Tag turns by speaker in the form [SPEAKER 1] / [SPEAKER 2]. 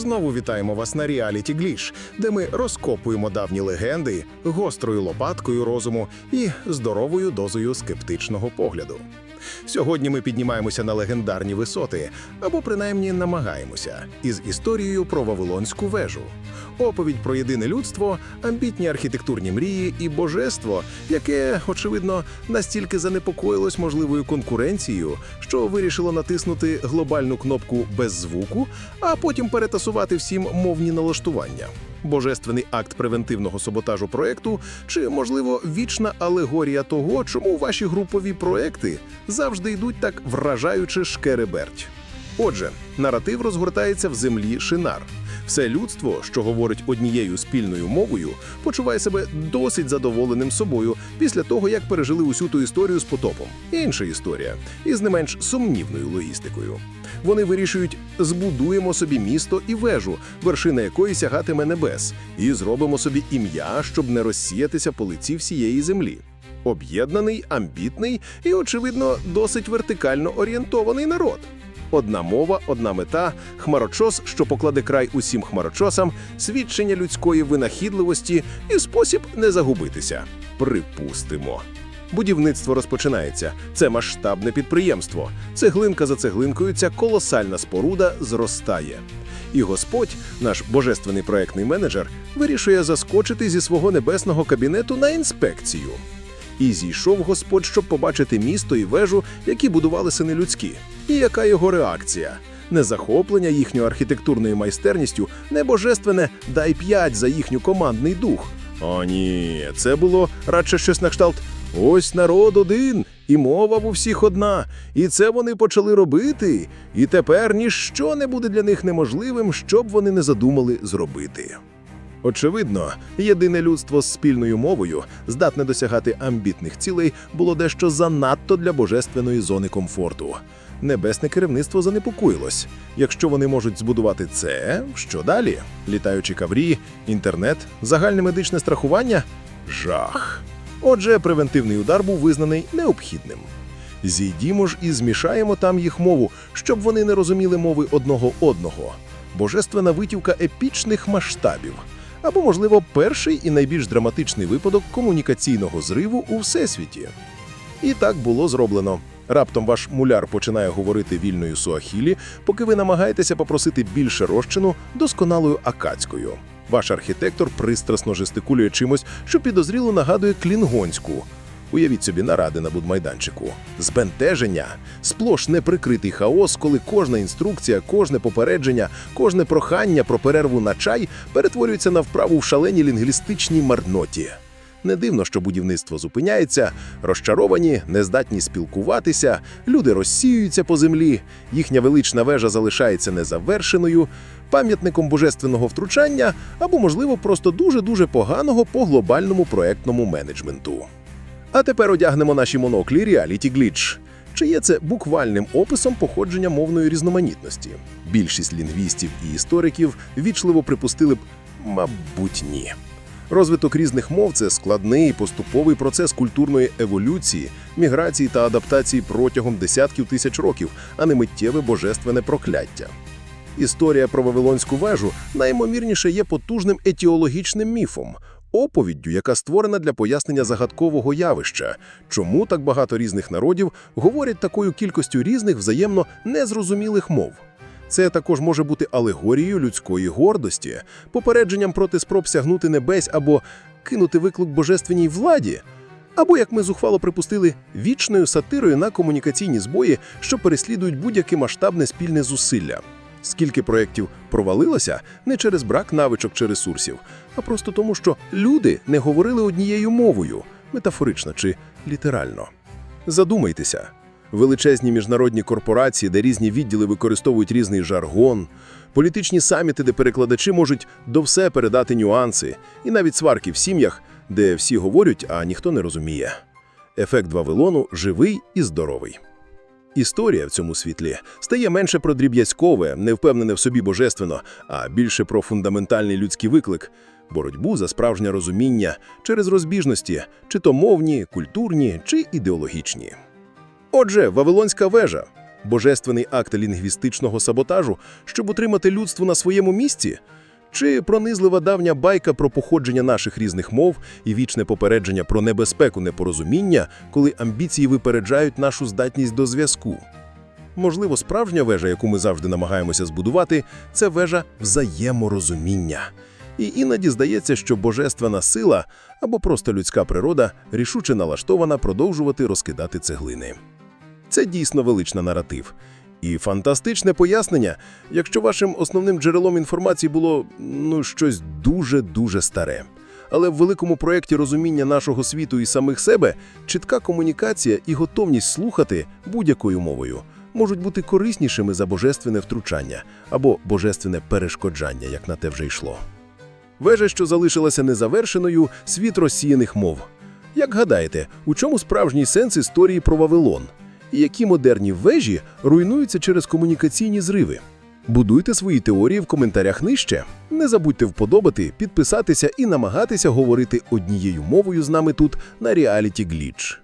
[SPEAKER 1] Знову вітаємо вас на Ріаліті Гліш, де ми розкопуємо давні легенди гострою лопаткою розуму і здоровою дозою скептичного погляду. Сьогодні ми піднімаємося на легендарні висоти, або принаймні намагаємося, із історією про Вавилонську вежу. Оповідь про єдине людство, амбітні архітектурні мрії і божество, яке, очевидно, настільки занепокоїлось можливою конкуренцією, що вирішило натиснути глобальну кнопку без звуку, а потім перетасувати всім мовні налаштування. Божественний акт превентивного саботажу проекту, чи, можливо, вічна алегорія того, чому ваші групові проекти завжди йдуть так вражаюче шкереберть. Отже, наратив розгортається в землі Шинар. Все людство, що говорить однією спільною мовою, почуває себе досить задоволеним собою після того, як пережили усю ту історію з потопом. Інша історія із не менш сумнівною логістикою. Вони вирішують: збудуємо собі місто і вежу, вершина якої сягатиме небес, і зробимо собі ім'я, щоб не розсіятися по лиці всієї землі. Об'єднаний, амбітний і, очевидно, досить вертикально орієнтований народ. Одна мова, одна мета, хмарочос, що покладе край усім хмарочосам, свідчення людської винахідливості і спосіб не загубитися. Припустимо. Будівництво розпочинається. Це масштабне підприємство. Цеглинка за цеглинкою ця колосальна споруда зростає. І Господь, наш божественний проектний менеджер, вирішує заскочити зі свого небесного кабінету на інспекцію. І зійшов Господь, щоб побачити місто і вежу, які будували сини людські. І яка його реакція? Не захоплення їхньою архітектурною майстерністю, не божественне дай п'ять за їхню командний дух. О, ні, це було радше щось на кшталт. Ось народ один, і мова в усіх одна. І це вони почали робити. І тепер ніщо не буде для них неможливим, що б вони не задумали зробити. Очевидно, єдине людство з спільною мовою, здатне досягати амбітних цілей, було дещо занадто для божественної зони комфорту. Небесне керівництво занепокоїлось. Якщо вони можуть збудувати це, що далі? Літаючі каврі, інтернет, загальне медичне страхування? Жах. Отже, превентивний удар був визнаний необхідним. Зійдімо ж і змішаємо там їх мову, щоб вони не розуміли мови одного одного. Божественна витівка епічних масштабів. Або, можливо, перший і найбільш драматичний випадок комунікаційного зриву у всесвіті. І так було зроблено. Раптом ваш муляр починає говорити вільною суахілі, поки ви намагаєтеся попросити більше розчину досконалою акадською. Ваш архітектор пристрасно жестикулює чимось, що підозріло нагадує клінгонську. Уявіть собі наради на будмайданчику. Збентеження, сплош неприкритий хаос, коли кожна інструкція, кожне попередження, кожне прохання про перерву на чай перетворюється на вправу в шаленій лінгвістичній марноті. Не дивно, що будівництво зупиняється, розчаровані, нездатні спілкуватися, люди розсіюються по землі, їхня велична вежа залишається незавершеною, пам'ятником божественного втручання або, можливо, просто дуже-дуже поганого по глобальному проектному менеджменту. А тепер одягнемо наші моноклі Reality Glitch. Чи є це буквальним описом походження мовної різноманітності? Більшість лінгвістів і істориків вічливо припустили б, мабуть, ні. Розвиток різних мов це складний поступовий процес культурної еволюції, міграції та адаптації протягом десятків тисяч років, а не миттєве божественне прокляття. Історія про Вавилонську вежу найімовірніше є потужним етіологічним міфом, оповіддю, яка створена для пояснення загадкового явища, чому так багато різних народів говорять такою кількістю різних взаємно незрозумілих мов. Це також може бути алегорією людської гордості, попередженням проти спроб сягнути небесь або кинути виклик божественній владі, або, як ми зухвало припустили, вічною сатирою на комунікаційні збої, що переслідують будь-яке масштабне спільне зусилля. Скільки проєктів провалилося не через брак навичок чи ресурсів, а просто тому, що люди не говорили однією мовою, метафорично чи літерально. Задумайтеся. Величезні міжнародні корпорації, де різні відділи використовують різний жаргон, політичні саміти, де перекладачі можуть до все передати нюанси, і навіть сварки в сім'ях, де всі говорять, а ніхто не розуміє. Ефект Вавилону живий і здоровий. Історія в цьому світлі стає менше про дріб'язькове, невпевнене в собі божественно, а більше про фундаментальний людський виклик боротьбу за справжнє розуміння через розбіжності, чи то мовні, культурні, чи ідеологічні. Отже, Вавилонська вежа Божественний акт лінгвістичного саботажу, щоб утримати людство на своєму місці? Чи пронизлива давня байка про походження наших різних мов і вічне попередження про небезпеку непорозуміння, коли амбіції випереджають нашу здатність до зв'язку? Можливо, справжня вежа, яку ми завжди намагаємося збудувати, це вежа взаєморозуміння. І іноді здається, що божественна сила або просто людська природа рішуче налаштована продовжувати розкидати цеглини. Це дійсно велична наратив. І фантастичне пояснення, якщо вашим основним джерелом інформації було ну щось дуже-дуже старе. Але в великому проєкті розуміння нашого світу і самих себе чітка комунікація і готовність слухати будь-якою мовою можуть бути кориснішими за божественне втручання або божественне перешкоджання, як на те вже йшло. Вежа, що залишилася незавершеною, світ розсіяних мов. Як гадаєте, у чому справжній сенс історії про Вавилон? І які модерні вежі руйнуються через комунікаційні зриви? Будуйте свої теорії в коментарях нижче. Не забудьте вподобати, підписатися і намагатися говорити однією мовою з нами тут на Reality Glitch.